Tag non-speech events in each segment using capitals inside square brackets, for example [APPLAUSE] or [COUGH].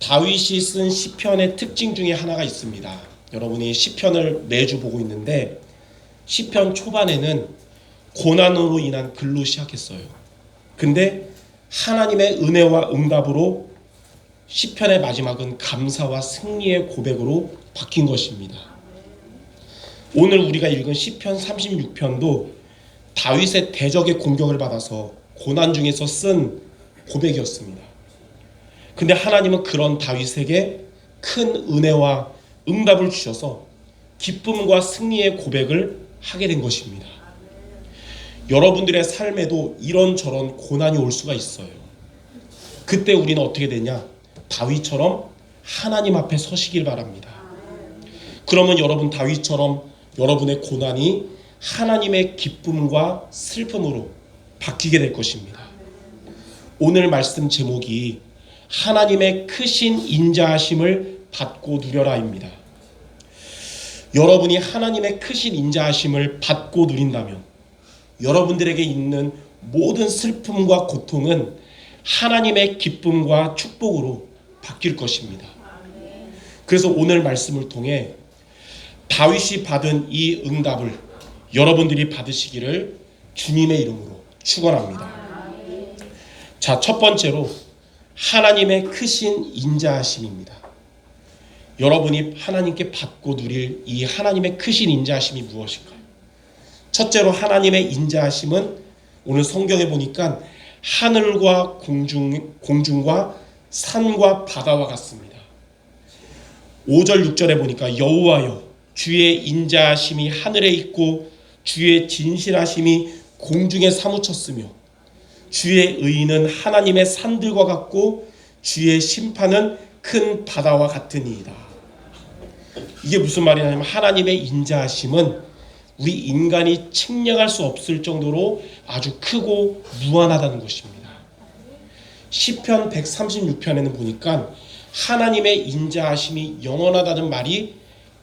다윗이 쓴 시편의 특징 중에 하나가 있습니다. 여러분이 시편을 매주 보고 있는데 시편 초반에는 고난으로 인한 글로 시작했어요. 근데 하나님의 은혜와 응답으로 시편의 마지막은 감사와 승리의 고백으로 바뀐 것입니다. 오늘 우리가 읽은 시편 36편도 다윗의 대적의 공격을 받아서 고난 중에서 쓴 고백이었습니다. 근데 하나님은 그런 다윗에게 큰 은혜와 응답을 주셔서 기쁨과 승리의 고백을 하게 된 것입니다. 여러분들의 삶에도 이런저런 고난이 올 수가 있어요. 그때 우리는 어떻게 되냐? 다윗처럼 하나님 앞에 서시길 바랍니다. 그러면 여러분 다윗처럼 여러분의 고난이 하나님의 기쁨과 슬픔으로 바뀌게 될 것입니다. 오늘 말씀 제목이 하나님의 크신 인자하심을 받고 누려라입니다. 여러분이 하나님의 크신 인자하심을 받고 누린다면 여러분들에게 있는 모든 슬픔과 고통은 하나님의 기쁨과 축복으로 바뀔 것입니다. 그래서 오늘 말씀을 통해 다윗이 받은 이 응답을 여러분들이 받으시기를 주님의 이름으로 축원합니다. 자, 첫 번째로 하나님의 크신 인자하심입니다. 여러분이 하나님께 받고 누릴 이 하나님의 크신 인자하심이 무엇일까요? 첫째로 하나님의 인자하심은 오늘 성경에 보니까 하늘과 공중 공중과 산과 바다와 같습니다. 5절 6절에 보니까 여호와여 주의 인자하심이 하늘에 있고 주의 진실하심이 공중에 사무쳤으며 주의 의는 하나님의 산들과 같고 주의 심판은 큰 바다와 같으니이다. 이게 무슨 말이냐면 하나님의 인자하심은 우리 인간이 측량할 수 없을 정도로 아주 크고 무한하다는 것입니다. 시편 136편에는 보니까 하나님의 인자하심이 영원하다는 말이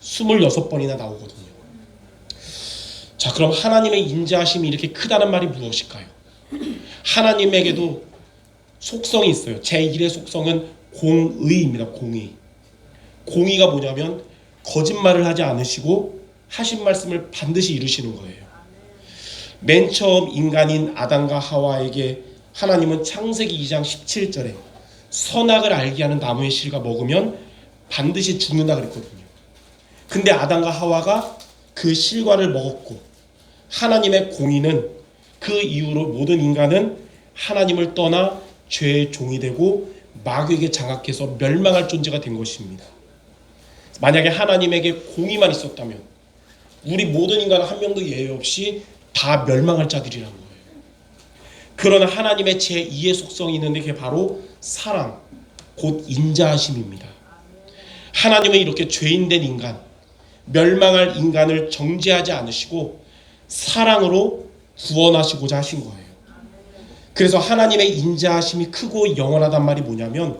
26번이나 나오거든요. 자, 그럼 하나님의 인자하심이 이렇게 크다는 말이 무엇일까요? 하나님에게도 속성이 있어요. 제1의 속성은 공의입니다. 공의. 공의가 뭐냐면 거짓말을 하지 않으시고 하신 말씀을 반드시 이루시는 거예요. 맨 처음 인간인 아담과 하와에게 하나님은 창세기 2장 17절에 선악을 알게 하는 나무의 실과 먹으면 반드시 죽는다 그랬거든요. 근데 아담과 하와가 그 실과를 먹었고 하나님의 공의는 그 이후로 모든 인간은 하나님을 떠나 죄의 종이 되고 마귀에게 장악해서 멸망할 존재가 된 것입니다. 만약에 하나님에게 공의만 있었다면 우리 모든 인간은 한 명도 예외 없이 다 멸망할 자들이라는 거예요. 그러나 하나님의 제2의 속성이 있는데 그게 바로 사랑, 곧 인자하심입니다. 하나님은 이렇게 죄인된 인간, 멸망할 인간을 정죄하지 않으시고 사랑으로 구원하시고자 하신 거예요. 그래서 하나님의 인자하심이 크고 영원하단 말이 뭐냐면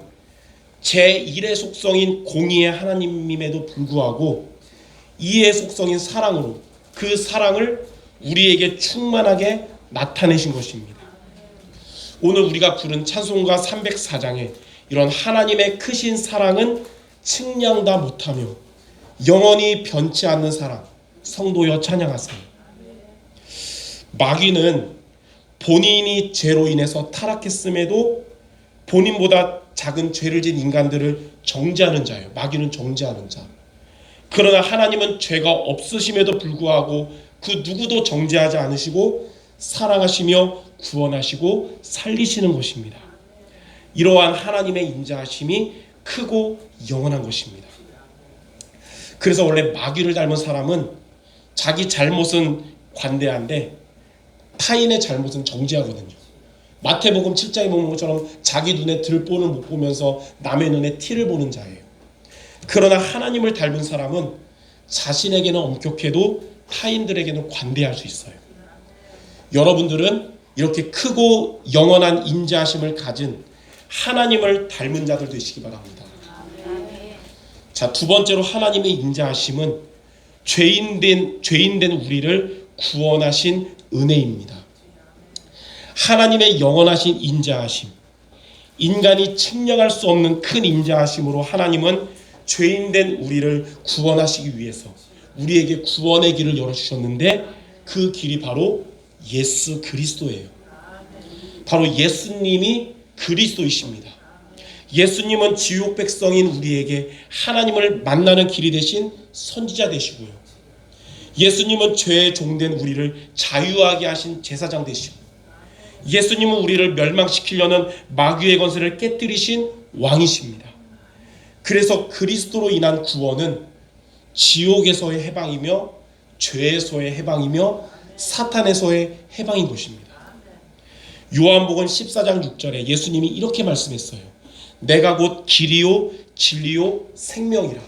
제1의 속성인 공의의 하나님임에도 불구하고 2의 속성인 사랑으로 그 사랑을 우리에게 충만하게 나타내신 것입니다. 오늘 우리가 부른 찬송가 304장에 이런 하나님의 크신 사랑은 측량다 못하며 영원히 변치 않는 사랑 성도여 찬양하세요. 마귀는 본인이 죄로 인해서 타락했음에도 본인보다 작은 죄를 진 인간들을 정죄하는 자예요. 마귀는 정죄하는 자. 그러나 하나님은 죄가 없으심에도 불구하고 그 누구도 정죄하지 않으시고 사랑하시며 구원하시고 살리시는 것입니다. 이러한 하나님의 인자하심이 크고 영원한 것입니다. 그래서 원래 마귀를 닮은 사람은 자기 잘못은 관대한데 타인의 잘못은 정죄하거든요. 마태복음 7장에 보는 것처럼 자기 눈에 들보는 못 보면서 남의 눈에 티를 보는 자예요. 그러나 하나님을 닮은 사람은 자신에게는 엄격해도 타인들에게는 관대할 수 있어요. 여러분들은 이렇게 크고 영원한 인자하심을 가진 하나님을 닮은 자들 되시기 바랍니다. 자, 두 번째로 하나님의 인자하심은 죄인된 죄인된 우리를 구원하신 은혜입니다. 하나님의 영원하신 인자하심. 인간이 측량할 수 없는 큰 인자하심으로 하나님은 죄인된 우리를 구원하시기 위해서 우리에게 구원의 길을 열어주셨는데 그 길이 바로 예수 그리스도예요. 바로 예수님이 그리스도이십니다. 예수님은 지옥 백성인 우리에게 하나님을 만나는 길이 되신 선지자 되시고요. 예수님은 죄의 종된 우리를 자유하게 하신 제사장 되시고 예수님은 우리를 멸망시키려는 마귀의 건설을 깨뜨리신 왕이십니다. 그래서 그리스도로 인한 구원은 지옥에서의 해방이며 죄에서의 해방이며 사탄에서의 해방인 것입니다. 요한복음 14장 6절에 예수님이 이렇게 말씀했어요. 내가 곧 길이요 진리요 생명이라.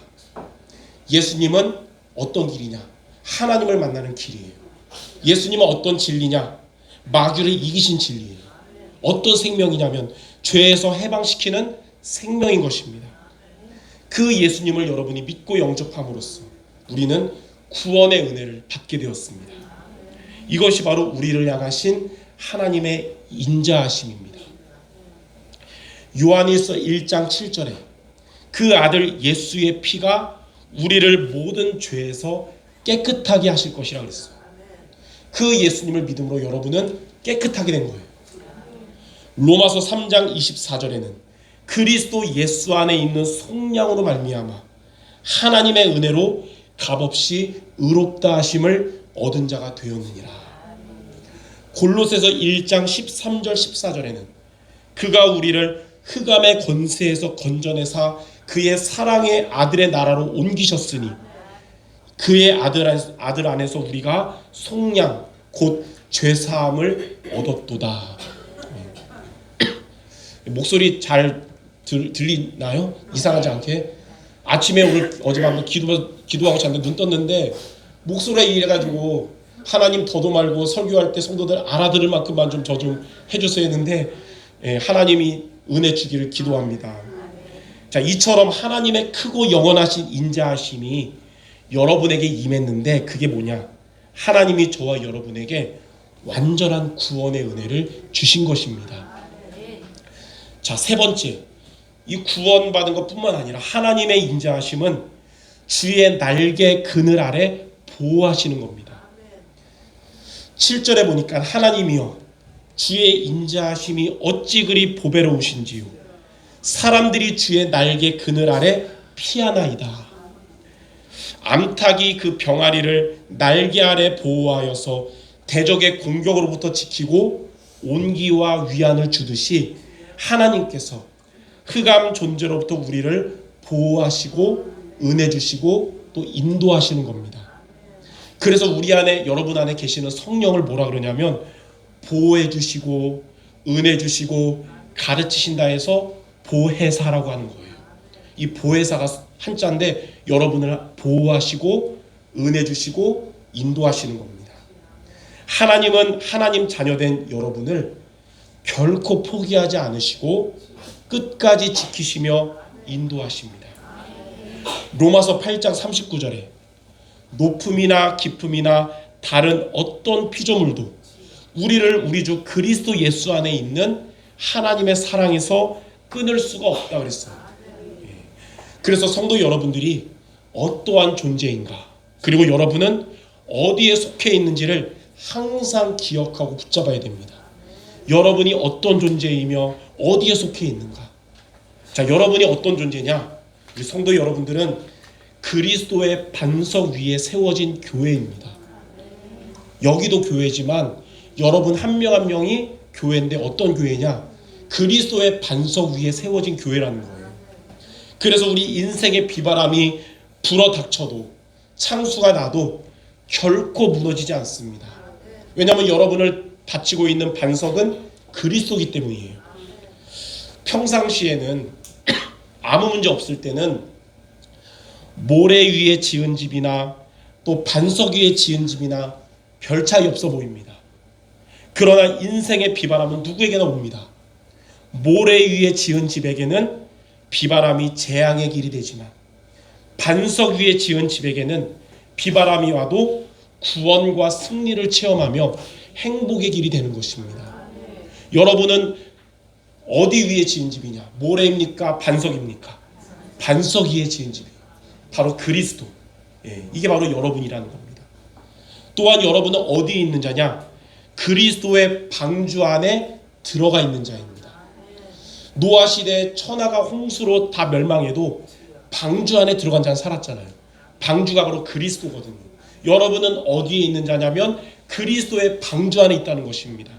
예수님은 어떤 길이냐? 하나님을 만나는 길이에요. 예수님은 어떤 진리냐? 마귀를 이기신 진리예요. 어떤 생명이냐면 죄에서 해방시키는 생명인 것입니다. 그 예수님을 여러분이 믿고 영접함으로써 우리는 구원의 은혜를 받게 되었습니다. 이것이 바로 우리를 향하신 하나님의 인자하심입니다. 요한일서 1장 7절에 그 아들 예수의 피가 우리를 모든 죄에서 깨끗하게 하실 것이라 그랬어요. 그 예수님을 믿음으로 여러분은 깨끗하게 된 거예요. 로마서 3장 24절에는 그리스도 예수 안에 있는 속량으로 말미암아 하나님의 은혜로 값없이 의롭다 하심을 얻은 자가 되었느니라. 골로새서 1장 13절 14절에는 그가 우리를 흑암의 권세에서 건져내사 그의 사랑의 아들의 나라로 옮기셨으니 그의 아들, 안- 아들 안에서 우리가 속량 곧 죄사함을 얻었도다. 네. 목소리 잘 들, 들리나요? 이상하지 않게 아침에 오늘 어젯밤 기도 기도하고 잤는데 눈 떴는데 목소리가 이래가지고 하나님 더도 말고 설교할 때 성도들 알아들을 만큼만 좀 저좀 해주세요 했는데 예, 하나님이 은혜 주기를 기도합니다. 자 이처럼 하나님의 크고 영원하신 인자하심이 여러분에게 임했는데 그게 뭐냐? 하나님이 저와 여러분에게 완전한 구원의 은혜를 주신 것입니다. 자, 세 번째. 이 구원받은 것 뿐만 아니라 하나님의 인자하심은 주의 날개 그늘 아래 보호하시는 겁니다. 7절에 보니까 하나님이여 주의 인자하심이 어찌 그리 보배로우신지요 사람들이 주의 날개 그늘 아래 피하나이다. 암탉이 그 병아리를 날개 아래 보호하여서 대적의 공격으로부터 지키고 온기와 위안을 주듯이 하나님께서 흑암 존재로부터 우리를 보호하시고 은혜 주시고 또 인도하시는 겁니다. 그래서 우리 안에 여러분 안에 계시는 성령을 뭐라 그러냐면 보호해 주시고 은혜 주시고 가르치신다 해서 보혜사라고 하는 거예요. 이 보혜사가 한자인데 여러분을 보호하시고 은혜 주시고 인도하시는 겁니다. 하나님은 하나님 자녀된 여러분을 결코 포기하지 않으시고 끝까지 지키시며 인도하십니다. 로마서 8장 39절에 높음이나 깊음이나 다른 어떤 피조물도 우리를 우리 주 그리스도 예수 안에 있는 하나님의 사랑에서 끊을 수가 없다 그랬어요. 예. 그래서 성도 여러분들이 어떠한 존재인가 그리고 여러분은 어디에 속해 있는지를 항상 기억하고 붙잡아야 됩니다. 여러분이 어떤 존재이며 어디에 속해 있는가? 자, 여러분이 어떤 존재냐? 우리 성도 여러분들은 그리스도의 반석 위에 세워진 교회입니다. 여기도 교회지만 여러분 한 명 한 명이 교회인데 어떤 교회냐? 그리스도의 반석 위에 세워진 교회라는 거예요. 그래서 우리 인생의 비바람이 불어 닥쳐도 창수가 나도 결코 무너지지 않습니다. 왜냐하면 여러분을 받치고 있는 반석은 그리스도기 때문이에요. 평상시에는 [CLEARS THROAT] 아무 문제 없을 때는 모래 위에 지은 집이나 또 반석 위에 지은 집이나 별 차이 없어 보입니다. 그러나 인생의 비바람은 누구에게나 옵니다. 모래 위에 지은 집에게는 비바람이 재앙의 길이 되지만 반석 위에 지은 집에게는 비바람이 와도 구원과 승리를 체험하며 행복의 길이 되는 것입니다. 여러분은 어디 위에 지은 집이냐? 모래입니까? 반석입니까? 반석 위에 지은 집이에요. 바로 그리스도. 예, 이게 바로 여러분이라는 겁니다. 또한 여러분은 어디에 있는 자냐? 그리스도의 방주 안에 들어가 있는 자입니다. 노아 시대에 천하가 홍수로 다 멸망해도 방주 안에 들어간 자는 살았잖아요. 방주가 바로 그리스도거든요. 여러분은 어디에 있는 자냐면 그리스도의 방주 안에 있다는 것입니다.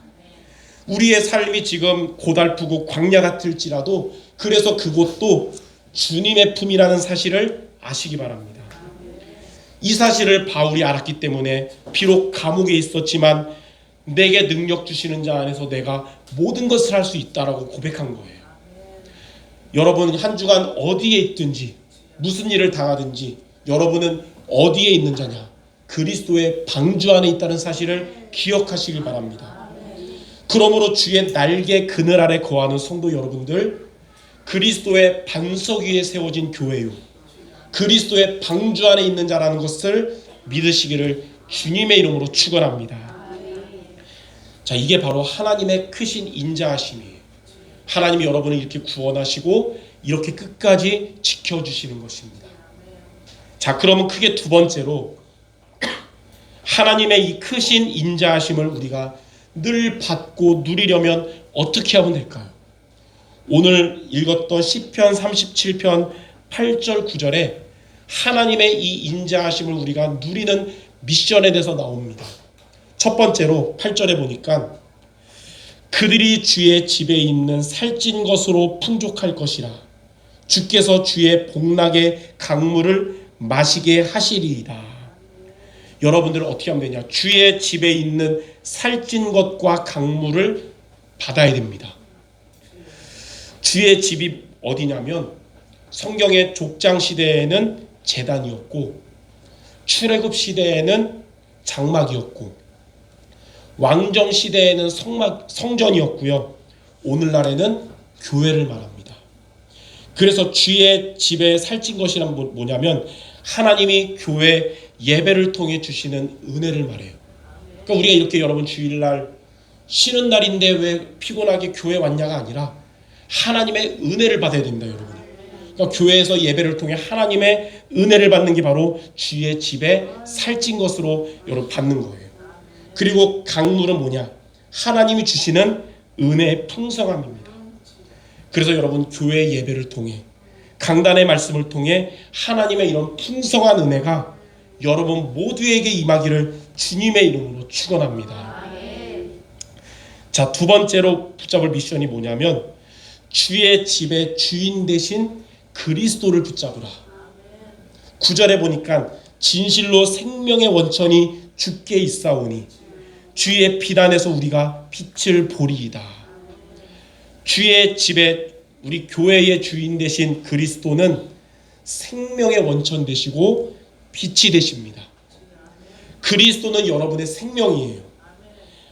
우리의 삶이 지금 고달프고 광야 같을지라도 그래서 그곳도 주님의 품이라는 사실을 아시기 바랍니다. 이 사실을 바울이 알았기 때문에 비록 감옥에 있었지만 내게 능력 주시는 자 안에서 내가 모든 것을 할 수 있다라고 고백한 거예요. 여러분 한 주간 어디에 있든지 무슨 일을 당하든지 여러분은 어디에 있는 자냐? 그리스도의 방주 안에 있다는 사실을 기억하시길 바랍니다. 그러므로 주의 날개 그늘 아래 거하는 성도 여러분들 그리스도의 반석 위에 세워진 교회요. 그리스도의 방주 안에 있는 자라는 것을 믿으시기를 주님의 이름으로 축원합니다. 자, 이게 바로 하나님의 크신 인자하심이에요. 하나님이 여러분을 이렇게 구원하시고 이렇게 끝까지 지켜 주시는 것입니다. 자, 그러면 크게 두 번째로 하나님의 이 크신 인자하심을 우리가 늘 받고 누리려면 어떻게 하면 될까요? 오늘 읽었던 시편 37편 8절 9절에 하나님의 이 인자하심을 우리가 누리는 미션에 대해서 나옵니다. 첫 번째로 8절에 보니까 그들이 주의 집에 있는 살찐 것으로 풍족할 것이라 주께서 주의 복락의 강물을 마시게 하시리이다. 여러분들은 어떻게 하면 되냐? 주의 집에 있는 살찐 것과 강물을 받아야 됩니다. 주의 집이 어디냐면 성경의 족장 시대에는 재단이었고 출애굽 시대에는 장막이었고 왕정 시대에는 성막 성전이었고요. 오늘날에는 교회를 말합니다. 그래서 주의 집에 살찐 것이란 뭐- 뭐냐면 하나님이 교회 예배를 통해 주시는 은혜를 말해요. 그러니까 우리가 이렇게 여러분 주일날 쉬는 날인데 왜 피곤하게 교회 왔냐가 아니라 하나님의 은혜를 받아야 된다, 여러분. 그러니까 교회에서 예배를 통해 하나님의 은혜를 받는 게 바로 주의 집에 살찐 것으로 여러분 받는 거예요. 그리고 강물은 뭐냐? 하나님이 주시는 은혜의 풍성함입니다. 그래서 여러분 교회 예배를 통해 강단의 말씀을 통해 하나님의 이런 풍성한 은혜가 여러분 모두에게 임하기를 주님의 이름으로 축원합니다. 자, 두 번째로 붙잡을 미션이 뭐냐면 주의 집의 주인 대신 그리스도를 붙잡으라. 구절에 보니까 진실로 생명의 원천이 주께 있사오니 주의 비단에서 우리가 빛을 보리이다. 주의 집에 우리 교회의 주인 되신 그리스도는 생명의 원천 되시고 빛이 되십니다. 그리스도는 여러분의 생명이에요.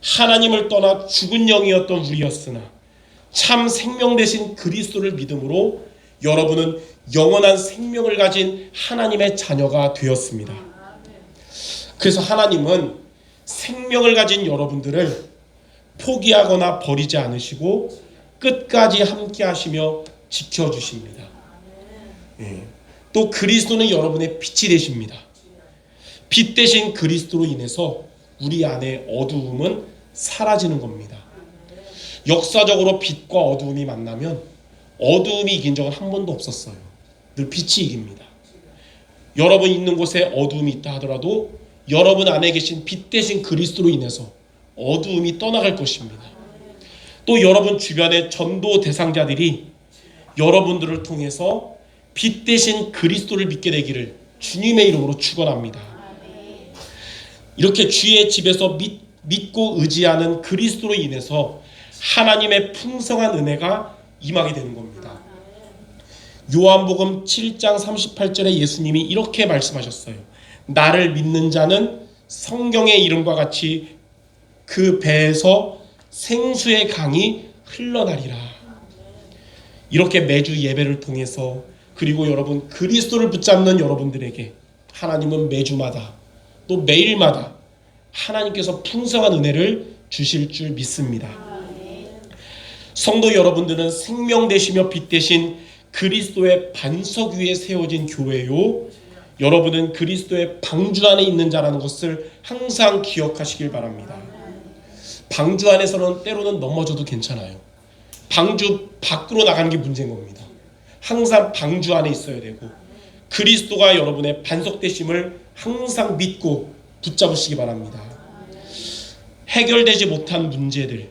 하나님을 떠나 죽은 영이었던 우리였으나 참 생명 되신 그리스도를 믿음으로 여러분은 영원한 생명을 가진 하나님의 자녀가 되었습니다. 그래서 하나님은 생명을 가진 여러분들을 포기하거나 버리지 않으시고 끝까지 함께 하시며 지켜주십니다. 예. 또 그리스도는 여러분의 빛이 되십니다. 빛 대신 그리스도로 인해서 우리 안에 어두움은 사라지는 겁니다. 역사적으로 빛과 어두움이 만나면 어두움이 이긴 적은 한 번도 없었어요. 늘 빛이 이깁니다. 여러분 있는 곳에 어두움이 있다 하더라도 여러분 안에 계신 빛 대신 그리스도로 인해서 어두움이 떠나갈 것입니다. 또 여러분 주변의 전도 대상자들이 여러분들을 통해서 빛 대신 그리스도를 믿게 되기를 주님의 이름으로 축원합니다. 이렇게 주의 집에서 믿, 믿고 의지하는 그리스도로 인해서 하나님의 풍성한 은혜가 임하게 되는 겁니다. 요한복음 7장 38절에 예수님이 이렇게 말씀하셨어요. 나를 믿는 자는 성경의 이름과 같이 그 배에서 생수의 강이 흘러나리라. 이렇게 매주 예배를 통해서 그리고 여러분 그리스도를 붙잡는 여러분들에게 하나님은 매주마다 또 매일마다 하나님께서 풍성한 은혜를 주실 줄 믿습니다. 성도 여러분들은 생명 되시며 빛 되신 그리스도의 반석 위에 세워진 교회요. 여러분은 그리스도의 방주 안에 있는 자라는 것을 항상 기억하시길 바랍니다. 방주 안에서는 때로는 넘어져도 괜찮아요. 방주 밖으로 나가는 게 문제인 겁니다. 항상 방주 안에 있어야 되고 그리스도가 여러분의 반석 되심을 항상 믿고 붙잡으시기 바랍니다. 해결되지 못한 문제들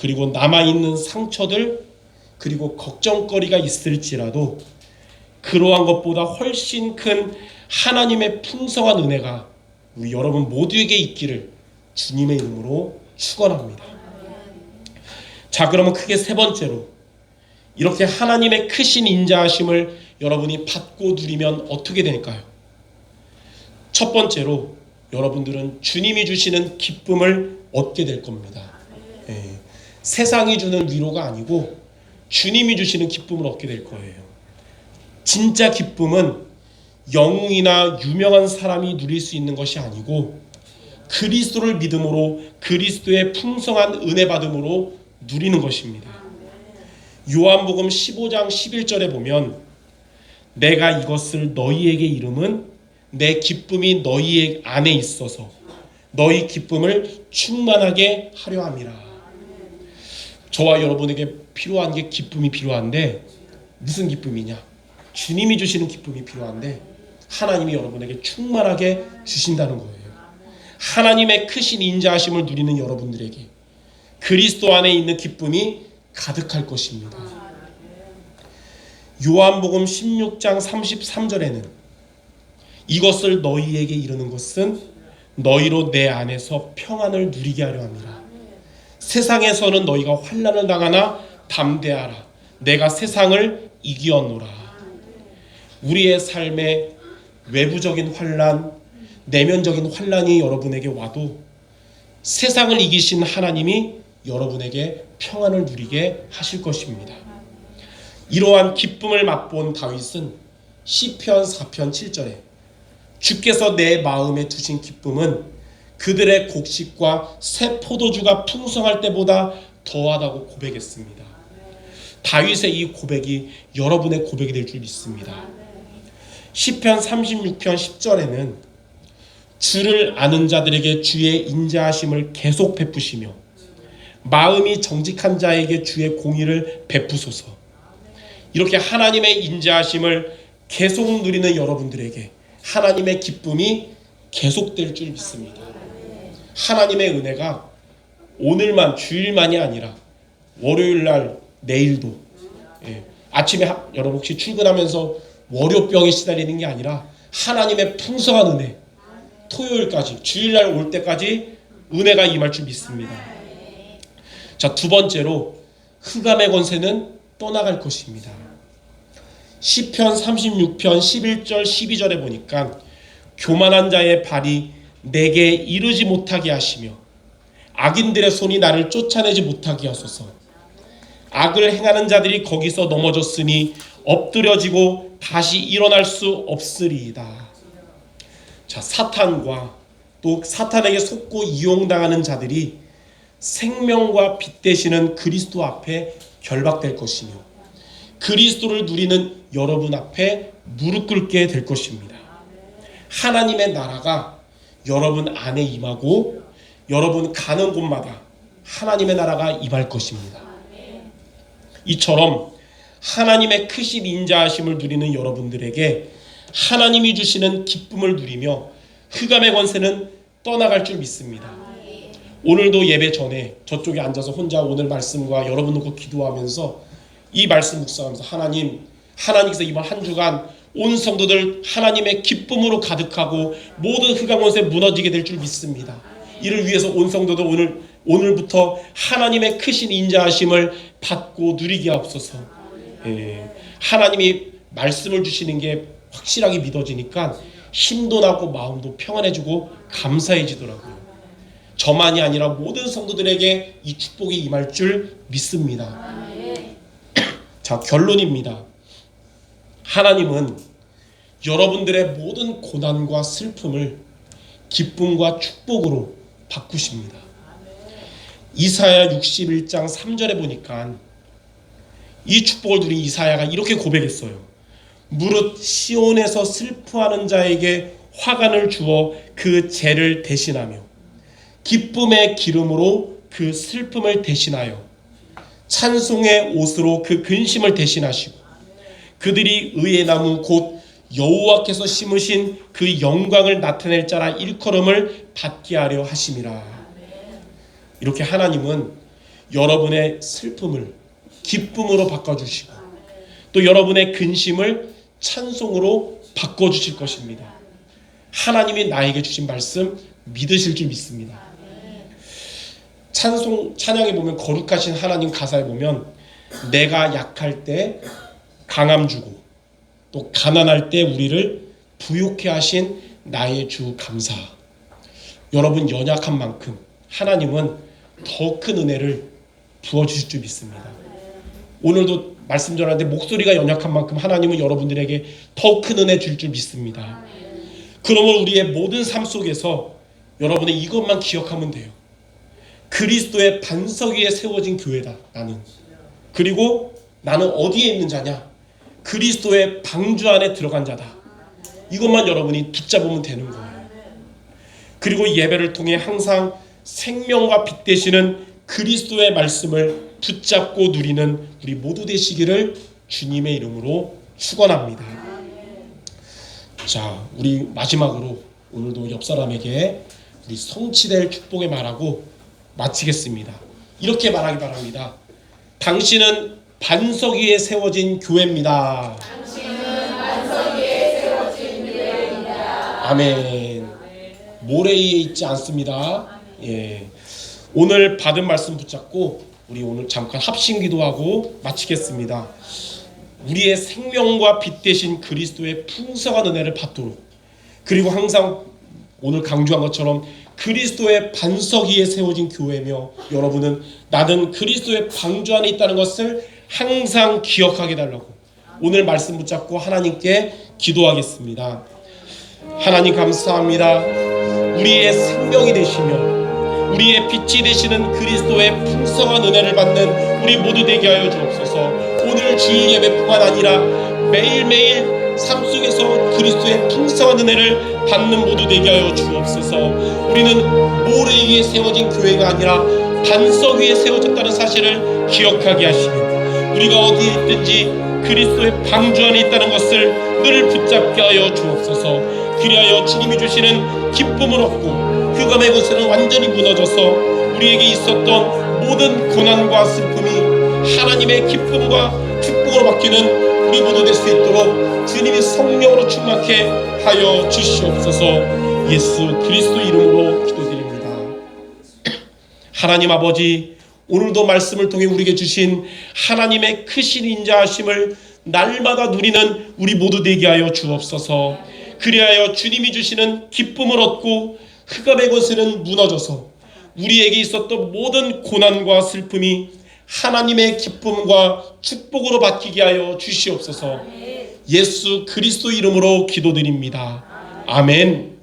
그리고 남아 있는 상처들 그리고 걱정거리가 있을지라도 그러한 것보다 훨씬 큰 하나님의 풍성한 은혜가 우리 여러분 모두에게 있기를 주님의 이름으로 축원합니다. 자, 그러면 크게 세 번째로 이렇게 하나님의 크신 인자하심을 여러분이 받고 누리면 어떻게 될까요? 첫 번째로 여러분들은 주님이 주시는 기쁨을 얻게 될 겁니다. 예, 세상이 주는 위로가 아니고 주님이 주시는 기쁨을 얻게 될 거예요. 진짜 기쁨은 영웅이나 유명한 사람이 누릴 수 있는 것이 아니고 그리스도를 믿음으로 그리스도의 풍성한 은혜 받음으로 누리는 것입니다. 요한복음 15장 11절에 보면 내가 이것을 너희에게 이름은 내 기쁨이 너희 안에 있어서 너희 기쁨을 충만하게 하려 함이라. 저와 여러분에게 필요한 게 기쁨이 필요한데 무슨 기쁨이냐? 주님이 주시는 기쁨이 필요한데 하나님이 여러분에게 충만하게 주신다는 거예요. 하나님의 크신 인자하심을 누리는 여러분들에게 그리스도 안에 있는 기쁨이 가득할 것입니다. 요한복음 16장 33절에는 이것을 너희에게 이르는 것은 너희로 내 안에서 평안을 누리게 하려 함이라. 세상에서는 너희가 환난을 당하나 담대하라. 내가 세상을 이기었노라. 우리의 삶에 외부적인 환란, 내면적인 환란이 여러분에게 와도 세상을 이기신 하나님이 여러분에게 평안을 누리게 하실 것입니다. 이러한 기쁨을 맛본 다윗은 시편 4편 7절에 주께서 내 마음에 두신 기쁨은 그들의 곡식과 새 포도주가 풍성할 때보다 더하다고 고백했습니다. 다윗의 이 고백이 여러분의 고백이 될 줄 믿습니다. 시편 36편 10절에는 주를 아는 자들에게 주의 인자하심을 계속 베푸시며 마음이 정직한 자에게 주의 공의를 베푸소서. 이렇게 하나님의 인자하심을 계속 누리는 여러분들에게 하나님의 기쁨이 계속될 줄 믿습니다. 하나님의 은혜가 오늘만 주일만이 아니라 월요일 날 내일도 예, 아침에 하, 여러분 혹시 출근하면서 월요병에 시달리는 게 아니라 하나님의 풍성한 은혜 토요일까지 주일날 올 때까지 은혜가 임할 줄 믿습니다. 자, 두 번째로 흑암의 권세는 떠나갈 것입니다. 시편 36편 11절 12절에 보니까 교만한 자의 발이 내게 이르지 못하게 하시며 악인들의 손이 나를 쫓아내지 못하게 하소서. 악을 행하는 자들이 거기서 넘어졌으니 엎드려지고 다시 일어날 수 없으리이다. 자, 사탄과 또 사탄에게 속고 이용당하는 자들이 생명과 빛 되시는 그리스도 앞에 결박될 것이며 그리스도를 누리는 여러분 앞에 무릎 꿇게 될 것입니다. 하나님의 나라가 여러분 안에 임하고 여러분 가는 곳마다 하나님의 나라가 임할 것입니다. 이처럼 하나님의 크신 인자하심을 누리는 여러분들에게 하나님이 주시는 기쁨을 누리며 흑암의 권세는 떠나갈 줄 믿습니다. 오늘도 예배 전에 저쪽에 앉아서 혼자 오늘 말씀과 여러분 놓고 기도하면서 이 말씀 묵상하면서 하나님 하나님께서 이번 한 주간 온 성도들 하나님의 기쁨으로 가득하고 모든 흑암 권세 무너지게 될 줄 믿습니다. 이를 위해서 온 성도들 오늘 오늘부터 하나님의 크신 인자하심을 받고 누리게 하옵소서. 예, 하나님이 말씀을 주시는 게 확실하게 믿어지니까 힘도 나고 마음도 평안해지고 감사해지더라고요. 저만이 아니라 모든 성도들에게 이 축복이 임할 줄 믿습니다. [CLEARS THROAT] 자, 결론입니다. 하나님은 여러분들의 모든 고난과 슬픔을 기쁨과 축복으로 바꾸십니다. 이사야 61장 3절에 보니까 이 축복을 누린 이사야가 이렇게 고백했어요. 무릇 시온에서 슬퍼하는 자에게 화관을 주어 그 죄를 대신하며 기쁨의 기름으로 그 슬픔을 대신하여 찬송의 옷으로 그 근심을 대신하시고 그들이 의의 나무 곧 여호와께서 심으신 그 영광을 나타낼 자라 일컬음을 받게 하려 하심이라. 이렇게 하나님은 여러분의 슬픔을 기쁨으로 바꿔주시고 또 여러분의 근심을 찬송으로 바꿔주실 것입니다. 하나님이 나에게 주신 말씀 믿으실 줄 믿습니다. 찬송 찬양에 보면 거룩하신 하나님 가사에 보면 내가 약할 때 강함 주고 또 가난할 때 우리를 부욕해 하신 나의 주 감사. 여러분 연약한 만큼 하나님은 더 큰 은혜를 부어 주실 줄 믿습니다. 오늘도 말씀 전하는데 목소리가 연약한 만큼 하나님은 여러분들에게 더 큰 은혜 줄줄 믿습니다. 그러면 우리의 모든 삶 속에서 여러분의 이것만 기억하면 돼요. 그리스도의 반석 위에 세워진 교회다. 나는. 그리고 나는 어디에 있는 자냐? 그리스도의 방주 안에 들어간 자다. 이것만 여러분이 붙잡으면 되는 거예요. 그리고 예배를 통해 항상 생명과 빛 되시는 그리스도의 말씀을 붙잡고 누리는 우리 모두 되시기를 주님의 이름으로 축원합니다. 자, 우리 마지막으로 오늘도 옆 사람에게 우리 성취될 축복의 말하고 마치겠습니다. 이렇게 말하기 바랍니다. 당신은 반석 위에 세워진 교회입니다. 아멘. 모래 위에 있지 않습니다. 예. 오늘 받은 말씀 붙잡고 우리 오늘 잠깐 합심 기도하고 마치겠습니다. 우리의 생명과 빛 대신 그리스도의 풍성한 은혜를 받도록 그리고 항상 오늘 강조한 것처럼 그리스도의 반석 위에 세워진 교회며 여러분은 나는 그리스도의 방주 안에 있다는 것을 항상 기억하게 달라고 오늘 말씀 붙잡고 하나님께 기도하겠습니다. 하나님 감사합니다. 우리의 생명이 되시며 우리의 빛이 되시는 그리스도의 풍성한 은혜를 받는 우리 모두 되게 하여 주옵소서. 오늘 주일 예배뿐만 아니라 매일매일 삶 속에서 그리스도의 풍성한 은혜를 받는 모두 되게 하여 주옵소서. 우리는 모래 위에 세워진 교회가 아니라 반석 위에 세워졌다는 사실을 기억하게 하시며 우리가 어디에 있든지 그리스도의 방주 안에 있다는 것을 늘 붙잡게 하여 주옵소서. 그리하여 주님이 주시는 기쁨을 얻고 흑암의 것은 완전히 무너져서 우리에게 있었던 모든 고난과 슬픔이 하나님의 기쁨과 축복으로 바뀌는 우리 모두 될 수 있도록 주님이 성령으로 충만케 하여 주시옵소서 예수 그리스도 이름으로 기도드립니다. [CLEARS THROAT] 하나님 아버지 오늘도 말씀을 통해 우리에게 주신 하나님의 크신 인자하심을 날마다 누리는 우리 모두 되게 하여 주옵소서. 그리하여 주님이 주시는 기쁨을 얻고 흑암의 것에는 무너져서 우리에게 있었던 모든 고난과 슬픔이 하나님의 기쁨과 축복으로 바뀌게 하여 주시옵소서. 예수 그리스도 이름으로 기도드립니다. 아멘.